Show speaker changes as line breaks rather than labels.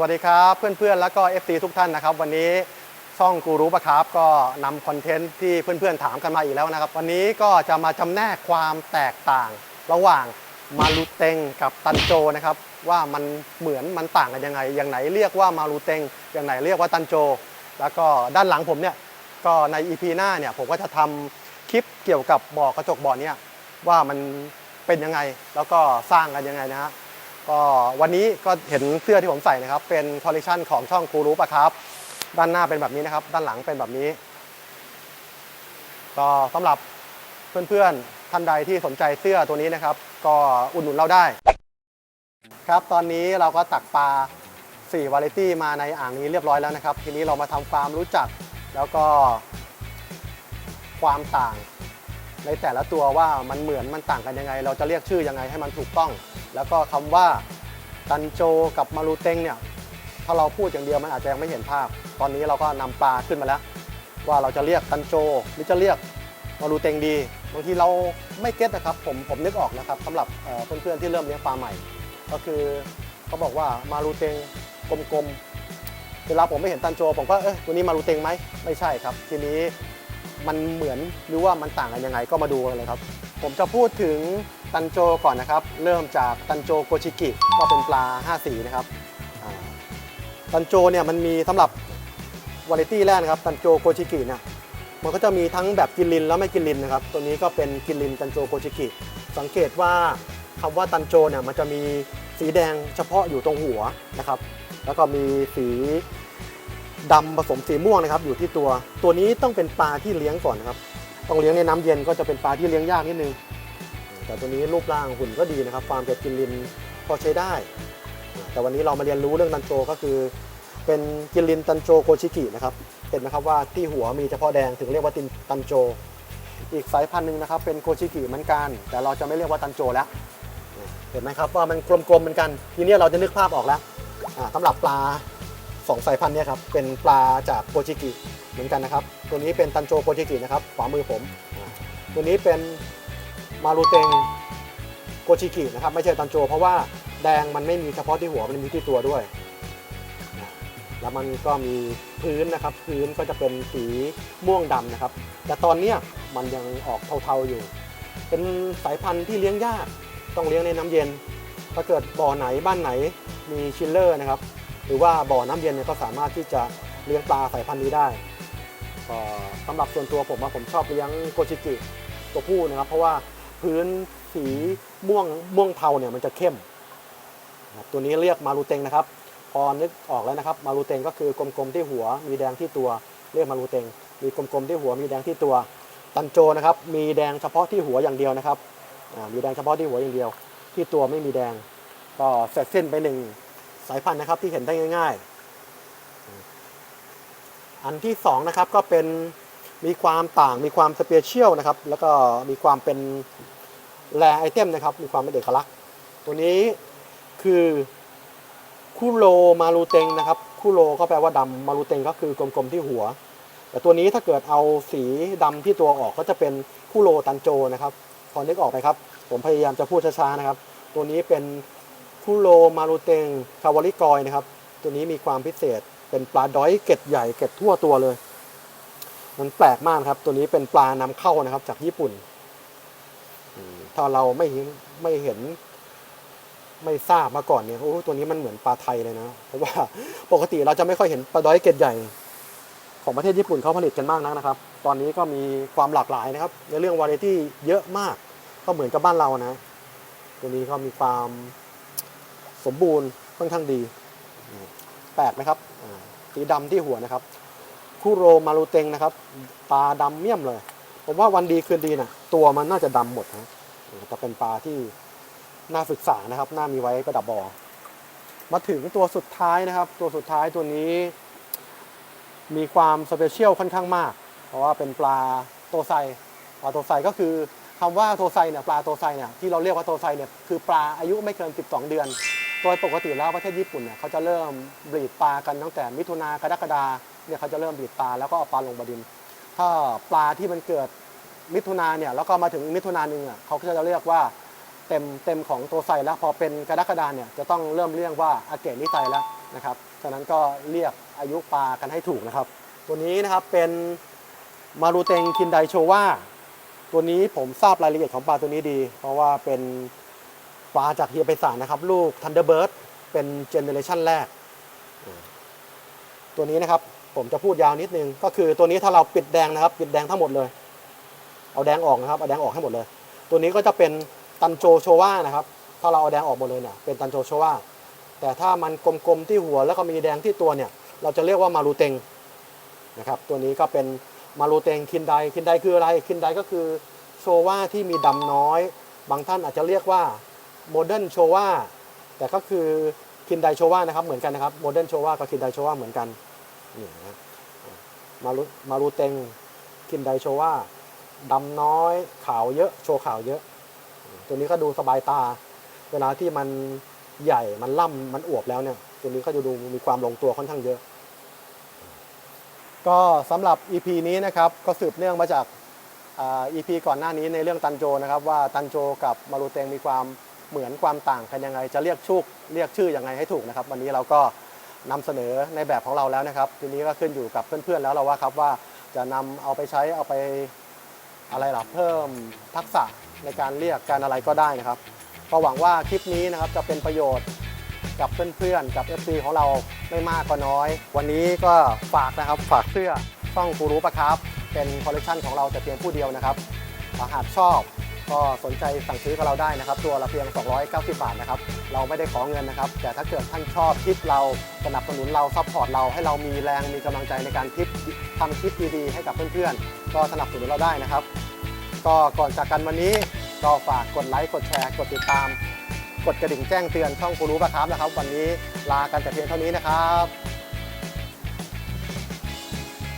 วัสดีครับเพื่อนๆ แล้วก็ FC ทุกท่านนะครับ วันนี้ช่องกูรู้ปะครับ ก็นำคอนเทนต์ที่เพื่อนๆถามกันมาอีกแล้วนะครับ วันนี้ก็จะมาจำแนกความแตกต่าง ระหว่างมารูเตงกับตันโจนะครับ ว่ามันเหมือนมันต่างกันยังไง อย่างไหนเรียกว่ามารูเตงอย่างไหนเรียกว่าตันโจ แล้วก็ด้านหลังผมเนี่ยก็ใน EP หน้าเนี่ยผมก็จะทำคลิปเกี่ยวกับบ่อกระจกบ่อเนี้ว่ามันเป็นยังไงแล้วก็สร้างกันยังไงนะฮะ ก็วันนี้ก็เห็นเสื้อที่ผมใส่นะครับ เป็นคอลเลคชันของช่องกูรู้ปะครับ ด้านหน้าเป็นแบบนี้นะครับ ด้านหลังเป็นแบบนี้ ก็สำหรับเพื่อนๆท่านใดที่สนใจเสื้อตัวนี้นะครับ ก็อุดหนุนเราได้ ครับตอนนี้เราก็ตักปลา4วาไรตี้มาในอ่างนี้เรียบร้อยแล้วนะครับ ทีนี้เรามาทำความรู้จัก แล้วก็ ความต่างในแต่ละตัวว่ามันเหมือนมันต่างกันยังไง เราจะเรียกชื่อยังไงให้มันถูกต้อง แล้วก็คำว่าตันโจกับมารูเตงเนี่ยถ้าเราพูดอย่างเดียวมันอาจจะยังไม่เห็นภาพ ตอนนี้เราก็นำปลาขึ้นมาแล้ว ว่าเราจะเรียกตันโจหรือจะเรียกมารูเตงดีบางทีเราไม่เก็ตนะครับผมผมนึกออกนะครับสำหรับเอ่อเพื่อนๆที่เริ่มเลี้ยงปลาใหม่ ก็คือเขาบอกว่ามารูเตงกลมๆเวลาผมไม่เห็นตันโจผมก็เออตัวนี้มารูเตงไหมไม่ใช่ครับ ทีนี้มันเหมือนหรือว่ามันต่างกันยังไงก็มาดูกันเลยครับ ผมจะพูดถึงตันโจก่อนนะครับ เริ่มจากตันโจโกชิกิก็เป็นปลา 5 สีนะครับตันโจเนี่ยมันมีสำหรับวาไรตี้แรกนะครับตันโจโกชิกิเนี่ยมันก็จะมีทั้งแบบกินลินแล้วไม่กินลินนะครับ ตัวนี้ก็เป็นกินลินตันโจโกชิกิสังเกตว่าคำว่าตันโจเนี่ยมันจะมีสีแดงเฉพาะอยู่ตรงหัวนะครับ แล้วก็มีสีดำผสมสีม่วงนะครับ อยู่ที่ตัว ตัวนี้ต้องเป็นปลาที่เลี้ยงก่อนนะครับ ต้องเลี้ยงในน้ำเย็นก็จะเป็นปลาที่เลี้ยงยากนิดนึง แต่ตัวนี้รูปร่างหุ่นก็ดีนะครับฟาร์มเป็ดกินลินพอใช้ได้ แต่วันนี้เรามาเรียนรู้เรื่องตันโจก็คือ เป็นกินลินตันโจโกชิกินะครับเห็นไหมครับว่าที่หัวมีเฉพาะแดงถึงเรียกว่าตินตันโจ อีกสายพันธุ์หนึ่งนะครับเป็นโกชิกิเหมือนกัน แต่เราจะไม่เรียกว่าตันโจแล้วเห็นไหมครับว่ามันกลมๆเหมือนกัน ทีนี้เราจะนึกภาพออกแล้วอ่าสำหรับปลา สองสายพันธุ์เนี้ครับเป็นปลาจากโกชิกิเหมือนกันนะครับ ตัวนี้เป็นตันโจโกชิกินะครับขวามือผม ตัวนี้เป็นมารูเตงโกชิกินะครับไม่ใช่ตันโจ เพราะว่าแดงมันไม่มีเฉพาะที่หัวมันมีที่ตัวด้วย แล้วมันก็มีพื้นนะครับ พื้นก็จะเป็นสีม่วงดำนะครับ แต่ตอนเนี้ยมันยังออกเทาๆอยู่ เป็นสายพันธุ์ที่เลี้ยงยาก ต้องเลี้ยงในน้ำเย็น ถ้าเกิดบ่อไหนบ้านไหนมีชิลเลอร์นะครับ หรือว่าบ่อน้ำเย็นเนี่ยก็สามารถที่จะเลี้ยงปลาสายพันธุ์นี้ได้ก็สำหรับส่วนตัวผมว่าผมชอบเลี้ยงโกชิกิตัวผู้นะครับ เพราะว่าพื้นสีม่วงม่วงเทาเนี่ยมันจะเข้ม ตัวนี้เรียกมารูเตงนะครับ พอนึกออกแล้วนะครับมารูเตงก็คือกลมๆที่หัวมีแดงที่ตัวเรียกมารูเตงมีกลมๆที่หัวมีแดงที่ตัวตันโจนะครับมีแดงเฉพาะที่หัวอย่างเดียวนะครับมีแดงเฉพาะที่หัวอย่างเดียว ที่ตัวไม่มีแดงก็เสร็จเส้นไปหนึ่ง สายพันธุ์นะครับที่เห็นได้ง่าย ๆ อันที่สองนะครับก็เป็นมีความต่างมีความสเปเชียลนะครับแล้วก็มีความเป็นแรไอเทมนะครับ มีความเป็นเอกลักษณ์ ตัวนี้คือคูโรมารูเตงนะครับคูโรก็แปลว่าดำมารูเตงก็คือกลมๆที่หัว แต่ตัวนี้ถ้าเกิดเอาสีดำที่ตัวออกก็จะเป็นคูโรตันโจนะครับ พอนึกออกไหมครับ ผมพยายามจะพูดช้าๆนะครับ ตัวนี้เป็น คูโรมารูเตงคาวาริกอยนะครับ ตัวนี้มีความพิเศษเป็นปลาดอยเก็ดใหญ่เก็ดทั่วตัวเลย มันแปลกมากครับ ตัวนี้เป็นปลานำเข้านะครับ จากญี่ปุ่นถ้าเราไม่ไม่เห็น ไม่ทราบมาก่อนเนี่ยโอ้ตัวนี้มันเหมือนปลาไทยเลยนะ เพราะว่าปกติเราจะไม่ค่อยเห็นปลาดอยเก็ดใหญ่ ของประเทศญี่ปุ่นเขาผลิตกันมากนักนะครับ ตอนนี้ก็มีความหลากหลายนะครับ ในเรื่องวาไรตี้เยอะมาก ก็เหมือนกับบ้านเรานะ ตัวนี้ก็มีความ สมบูรณ์ค่อนข้างดี แปลกไหมครับสีดำที่หัวนะครับคุโรมารูเตงนะครับตาดำเมี่ยมเลย ผมว่าวันดีคืนดีนะตัวมันน่าจะดำหมดนะแต่เป็นปลาที่น่าศึกษานะครับ น่ามีไว้ประดับบ่อมาถึงตัวสุดท้ายนะครับ ตัวสุดท้ายตัวนี้ มีความสเปเชียลค่อนข้างมาก เพราะว่าเป็นปลาโตไซ ปลาโตไซก็คือคำว่าโตไซเนี่ย ปลาโตไซเนี่ย ที่เราเรียกว่าโตไซเนี่ย คือปลาอายุไม่เกิน 12 เดือน ดยปกติแล้วประเทศญี่ปุ่นเนี่ยเขาจะเริ่มบีดปลากันตั้งแต่มิถุนากรกฎาเนี่ยเขาจะเริ่มบีดปลาแล้วก็เอาปลาลงบดิน ถ้าปลาที่มันเกิดมิถุนาเนี่ยแล้วก็มาถึงมิถุนาหนึ่งอะเขาก็จะเรียกว่าเต็มเต็มของโตไซแล้วพอเป็นกรกฎาเนี่ยจะต้องเริ่มเรียกว่าอาเกะนิไซแล้วนะครับฉะนั้นก็เรียกอายุปลากันให้ถูกนะครับ ตัวนี้นะครับเป็นมารูเตงคินไดโชวาตัวนี้ผมทราบรายละเอียดของปลาตัวนี้ดี เพราะว่าเป็น ปลาจากเฮียไปสานนะครับ ลูกทันเดอร์เบิร์ดเป็นเจเนเรชันแรก ตัวนี้นะครับ ผมจะพูดยาวนิดนึง ก็คือตัวนี้ถ้าเราปิดแดงนะครับ ปิดแดงทั้งหมดเลย เอาแดงออกนะครับ เอาแดงออกให้หมดเลย ตัวนี้ก็จะเป็นตันโจโชวานะครับ ถ้าเราเอาแดงออกหมดเลยเนี่ยเป็นตันโจโชวาแต่ถ้ามันกลมๆที่หัวแล้วก็มีแดงที่ตัวเนี่ย เราจะเรียกว่ามารูเตงนะครับ ตัวนี้ก็เป็นมารูเตงคินไดคินไดคืออะไร คินไดก็คือโชวาที่มีดำน้อย บางท่านอาจจะเรียกว่า โมเดิร์นโชว่าแต่ก็คือคินไดโชว่านะครับเหมือนกันนะครับโมเดิร์นโชว่ากับคินไดโชว่าเหมือนกันนี่นะมารูมารูเตงคินไดโชว่าดำน้อยขาวเยอะโชว์ขาวเยอะ ตัวนี้ก็ดูสบายตา เวลาที่มันใหญ่มันล่ำมันอวบแล้วเนี่ยตัวนี้ก็จะดูมีความลงตัวค่อนข้างเยอะ ก็สำหรับ EP นี้นะครับก็สืบเนื่องมาจากอ่า EP ก่อนหน้านี้ในเรื่องตันโจนะครับว่าตันโจกับมารูเตงมีความ เหมือนความต่างกันยังไง จะเรียกชุกเรียกชื่อยังไงให้ถูกนะครับ วันนี้เราก็นำเสนอในแบบของเราแล้วนะครับ ทีนี้ก็ขึ้นอยู่กับเพื่อนๆแล้วเราว่าครับว่าจะนำเอาไปใช้เอาไปอะไรล่ะเพิ่มทักษะในการเรียกการอะไรก็ได้นะครับก็หวังว่าคลิปนี้นะครับจะเป็นประโยชน์กับเพื่อนๆกับ FC ของเราไม่มากก็น้อย วันนี้ก็ฝากนะครับฝากเสื้อช่องกูรู้ปะครับ เป็นคอลเลคชันของเราแต่เพียงผู้เดียวนะครับหากชอบ ก็สนใจสั่งซื้อกับเราได้นะครับ ตัวละเพียง 290 บาทนะครับ เราไม่ได้ขอเงินนะครับ แต่ถ้าเกิดท่านชอบคลิปเราสนับสนุนเราซัพพอร์ตเราให้เรามีแรงมีกำลังใจในการคลิปทำคลิปดีๆให้กับเพื่อนๆ ก็สนับสนุนเราได้นะครับ ก็ก่อนจากกันวันนี้ก็ฝากกดไลค์กดแชร์กดติดตาม กดกระดิ่งแจ้งเตือนช่องกูรู้ปะครับนะครับ วันนี้ลากันแต่เพียงเท่านี้นะครับ